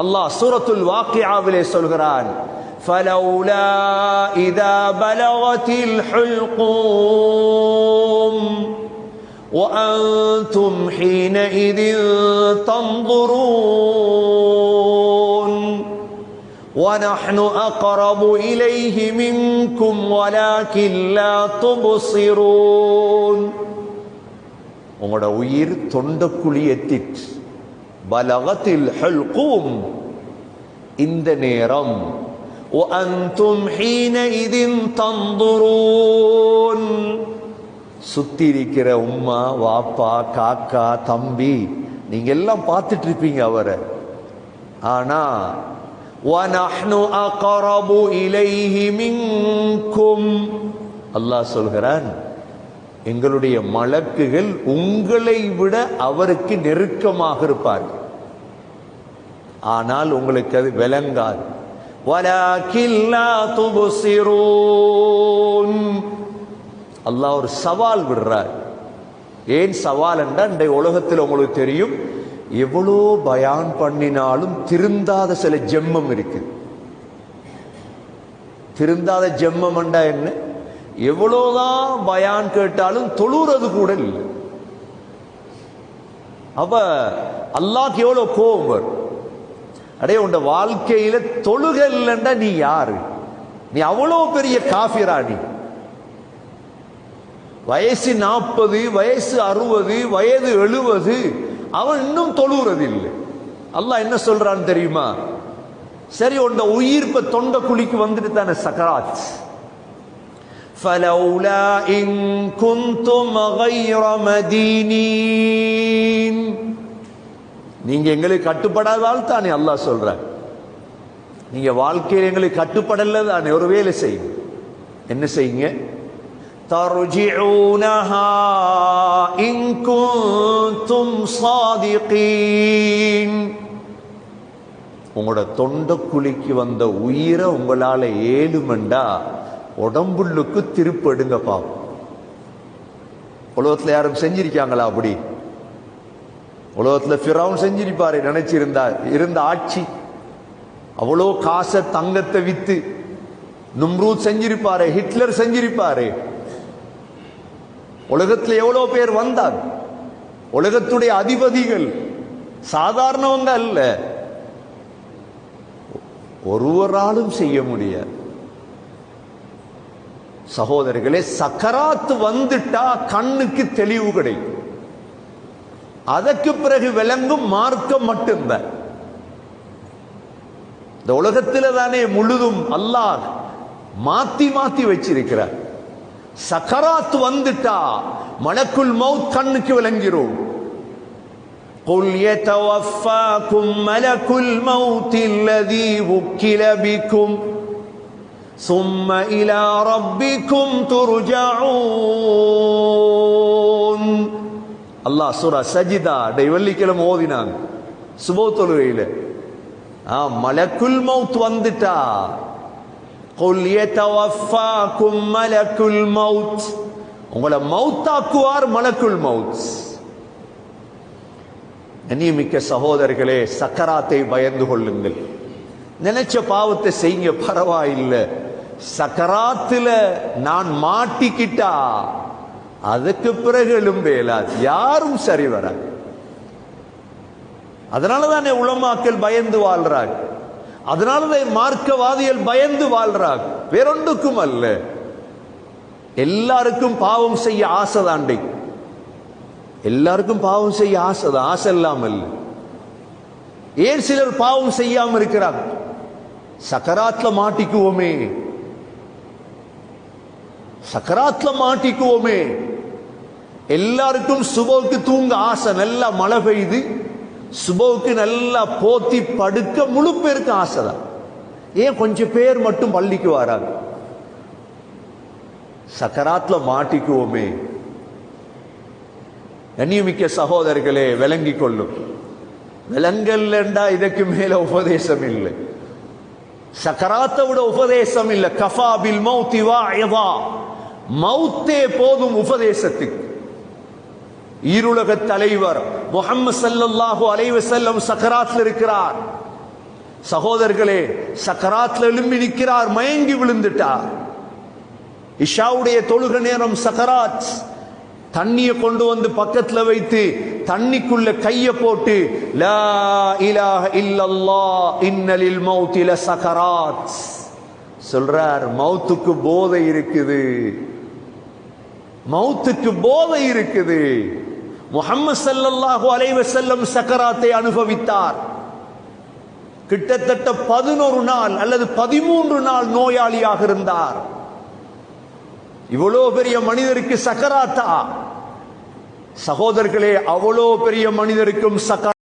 அல்லாஹ் சூரத்துல் வாக்கியாவிலே சொல்கிறான் فلولا إذا بلغت الحلقوم وأنتم حينئذ تنظرون ونحن أقرب إليه منكم ولكن لا تبصرون உங்களோட உயிர் தொண்டக்குழி எத்திற்று பலகத்தில் ஹல்கூம் இந்த நேரம் وأنتم حينئذ تنظرون சுத்தி இருக்கிற உம்மா வாப்பா காக்கா தம்பி நீங்க எல்லாம் பார்த்துட்டு இருப்பீங்க அவரை ஆனா وَنَحْنُ أَقْرَبُ إِلَيْهِ مِنْكُمْ அல்லாஹ் சொல்கிறான் எங்களுடைய மலக்குகள் உங்களை விட அவருக்கு நெருக்கமாக இருப்பார் ஆனால் உங்களுக்கு அது விளங்காது. அல்லாஹ் ஒரு சவால் விடுறார். ஏன் சவால் என்றால் இன்றைய உலகத்தில் உங்களுக்கு தெரியும் எவ்வளோ பயான் பண்ணினாலும் திருந்தாத சில ஜெம்மம் இருக்குது. திருந்தாத ஜெம்மம் என்றா என்ன? எவ்வளோதான் பயான் கேட்டாலும் தொழுறது கூட இல்லை. அப்ப அல்லாக்கு எவ்வளவு கோபம் வரும்? அடே உண்ட வாழ்க்கையில தொழுக இல்லைன்னா நீ யாரு? நீ அவ்வளோ பெரிய காஃபிரா நீ. வயசு நாற்பது வயசு அறுபது வயது எழுபது அவன் இன்னும் தொழுகிறது இல்லை. அல்லாஹ் என்ன சொல்றான்னு தெரியுமா? சரி உண்ட உயிர்ப்ப தொண்டை குழிக்கு வந்துட்டு தானே சக்கராத் فلولا إن كنتم غير مدينين நீங்க எங்களுக்கு கட்டுப்படாதால் தானே அல்லாஹ் சொல்ற நீங்க வாழ்க்கையில் எங்களுக்கு கட்டுப்படல தானே ஒரு வேலை செய்யுங்க என்ன செய்யுங்க ترجعونها إن كنتم صادقين உங்களோட தொண்டக்குழிக்கு வந்த உயிரை உங்களால ஏழுமண்டா உடம்புள்ளுக்கு திருப்பெடுங்க பாவம். உலகத்துல யாரும் செஞ்சிருக்காங்களா அப்படி? உலகத்துல ஃபிரவுன் செஞ்சிருப்பாரு நினைச்சிருந்தா இருந்த ஆட்சி. அவ்வளோ காசை தங்கத்தை வித்து நும்ரூத் செஞ்சிருப்பாரு ஹிட்லர் செஞ்சிருப்பாரு. உலகத்துல எவ்வளவு பேர் வந்தார்? உலகத்துடைய அதிபதிகள் சாதாரணவங்க அல்ல. ஒருவராலும் செய்ய முடியாது. சகோதரர்களே சக்கராத்து வந்துட்டா கண்ணுக்கு தெளிவு கிடைக்கும் அதற்கு பிறகு விளங்கும் மார்க்கம் மட்டும்தான் இந்த உலகத்தில் தானே முழுதும் அல்லாஹ் மாத்தி மாத்தி வச்சிருக்கிறார் சக்கராத் வந்துட்டா மலக்குல் மௌத் கண்ணுக்கு விளங்கிறோம் قل يتوفاكم ملك الموت الذي وكل بكم ثم إلى ربكم ترجعون அல்லாஹ் சூரா சஜிதா டை வெள்ளிக்கிழமை ஓதினாங்க சுபோ தொழுகையில் ஆ மலக்குல் மவுத் வந்துட்டா قل يتوفاكم ملك الموت உங்களை மௌத்தாக்குவார் மலக்குல் மவுத் கண்ணியமிக்க சகோதரர்களே சக்கராத்தை பயந்து கொள்ளுங்கள் நினைச்ச பாவத்தை செய்யுங்க பரவாயில்லை சக்கராத்துல நான் மாட்டிக்கிட்டா அதுக்கு பிறகு எழும்பேலாது யாரும் சரி வராது. அதனால தானே உளமாக்கல் பயந்து வாழ்றாங்க அதனாலதான் மார்க்கவாதிகள் பயந்து வாழ்றாங்க வேறொன்றுக்கும் அல்ல. எல்லாருக்கும் பாவம் செய்ய ஆசை தாண்டை எல்லாருக்கும் பாவம் செய்ய ஆசை தான். ஆசை இல்லாமல். ஏன் சிலர் பாவம் செய்யாம இருக்கிறார் சக்கராத்துல மாட்டிக்குவோமே. சக்கராத்துல மாட்டிக்குவோமே. எல்லாருக்கும் சுபவுக்கு தூங்க ஆசை நல்லா மழை பெய்யுது. சுபவுக்கு நல்லா போத்தி படுக்க முழு பேருக்கு ஆசை தான் ஏன் கொஞ்சம் பேர் மட்டும் பள்ளிக்கு வராங்க? சக்கராத்துல மாட்டிக்குவோமே. கண்ணியமிக்க சகோதரர்களே விளங்கி கொள்ளும். விலங்கல்லண்டா இதுக்கு மேல உபதேசம் இல்லை. சக்கராத்தை விட உபதேசம் இல்லை. கஃபா பில் மௌத்தி வா மௌத்தே போதும் உபதேசத்துக்கு. ஈருலக தலைவர் முகமது சல்லாஹூ அலைவு செல்லம் சக்கராத்தில் இருக்கிறார். சகோதரர்களே சக்கராத்தில் எழும்பி நிற்கிறார் மயங்கி விழுந்துட்டார். இஷாவுடைய தொழுக நேரம் சக்கராத். தண்ணியை கொண்டு வந்து பக்கத்துல வைத்து தண்ணிக்குள்ள கைய போட்டு லா இலாஹ இல்லல்லா இன்னலில் மௌத்தில சக்கராத். சொல்றார் மௌத்துக்கு போதை இருக்குது. மௌத்துக்கு போதை இருக்குது. முகம்மது ஸல்லல்லாஹு அலைஹி சக்கராத்தை அனுபவித்தார். கிட்டத்தட்ட பதினொரு நாள் அல்லது பதிமூன்று நாள் நோயாளியாக இருந்தார். இவ்வளோ பெரிய மனிதருக்கு சக்கராத்தா? சகோதரர்களே அவ்வளோ பெரிய மனிதருக்கும் சக்கரா